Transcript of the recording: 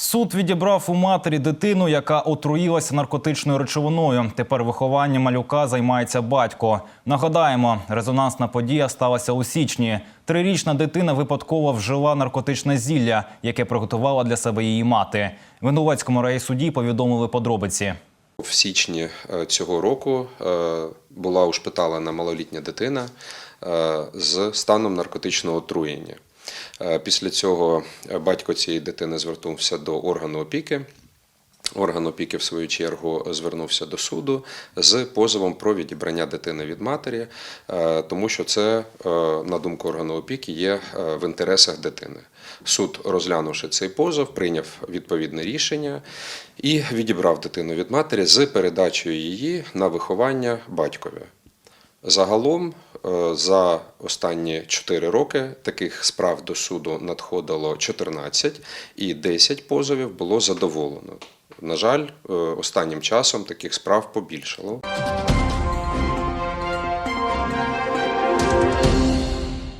Суд відібрав у матері дитину, яка отруїлася наркотичною речовиною. Тепер вихованням малюка займається батько. Нагадаємо, резонансна подія сталася у січні. Трирічна дитина випадково вжила наркотичне зілля, яке приготувала для себе її мати. Винуватському райсуді повідомили подробиці. В січні е, цього року е, була ушпиталена малолітня дитина е, з станом наркотичного отруєння. Е, Після цього е, батько цієї дитини звернувся до органу опіки. Орган опіки, в свою чергу, звернувся до суду з позовом про відібрання дитини від матері, е, тому що це, на думку органу опіки, є в інтересах дитини. Суд, розглянувши цей позов, прийняв відповідне рішення і відібрав дитину від матері з передачею її на виховання батькові. Загалом за останні 4 роки таких справ до суду надходило 14 і 10 позовів було задоволено. На жаль, е, останнім часом таких справ побільшало.